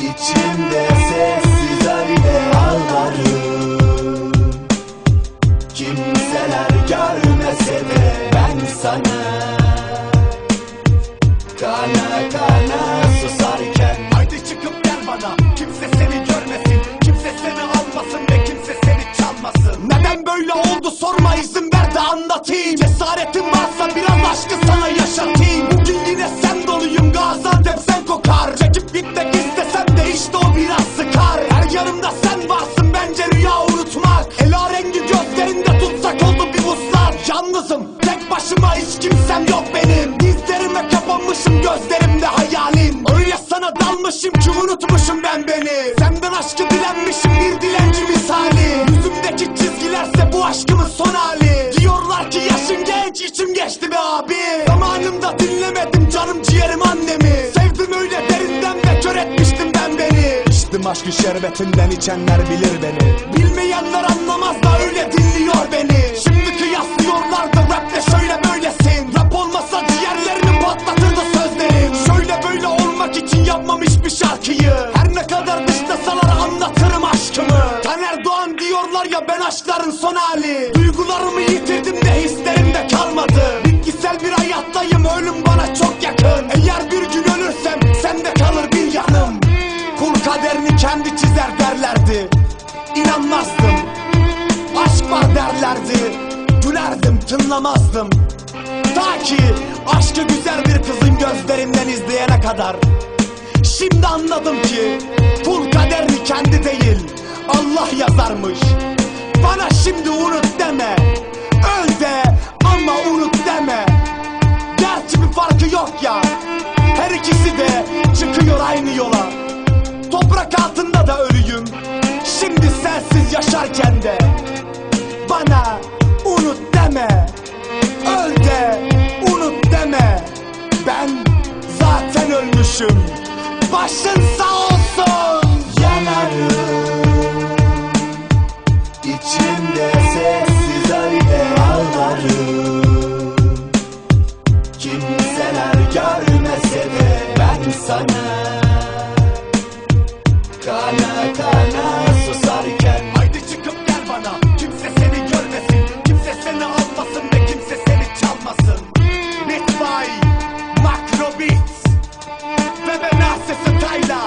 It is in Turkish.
İçimde sessiz öyle ağlarım. Kimseler görmese ben sana. Kana kana susarken. Haydi çıkıp gel bana. Kimse seni görmesin. Kimse seni almasın ve kimse seni çalmasın. Neden böyle oldu sorma izin ver de anlatayım. Cesaretin varsa biraz aşkı sana yaşat. Kimsem yok benim. Dizlerime kapanmışım gözlerimde hayalin Öyle sana dalmışım ki unutmuşum ben beni. Senden aşkı dilenmişim bir dilenci misali. Yüzümdeki çizgilerse bu aşkımın son hali. Diyorlar ki yaşın genç içim geçti be abi. Zamanında dinlemedim canım ciğerim annemi. Sevdim öyle derinden ve kör etmiştim ben beni. İçtim aşkın şerbetinden içenler bilir beni. Bilmeyenler anlamaz da öyle dinliyor beni. Şimdi kıyaslıyorlar ne kadar dışlasalar anlatırım aşkımı. Taner Doğan diyorlar ya ben aşkların son hali. Duygularımı yitirdim de hislerim de kalmadı. Bitkisel bir hayattayım ölüm bana çok yakın. Eğer bir gün ölürsem sende kalır bir yanım. Kul kaderini kendi çizer derlerdi. İnanmazdım. Aşk var derlerdi. Gülerdim tınlamazdım. Ta ki aşkı güzel bir kızın gözlerinden izleyene kadar. Şimdi anladım ki yazarmış. Bana şimdi unut deme. Öl de ama unut deme. Gerçi bir farkı yok ya. Her ikisi de çıkıyor aynı yola. Toprak altında da ölüyüm. Şimdi sensiz yaşarken de. Bana unut deme. Öl de unut deme. Ben zaten ölmüşüm. Başın sağ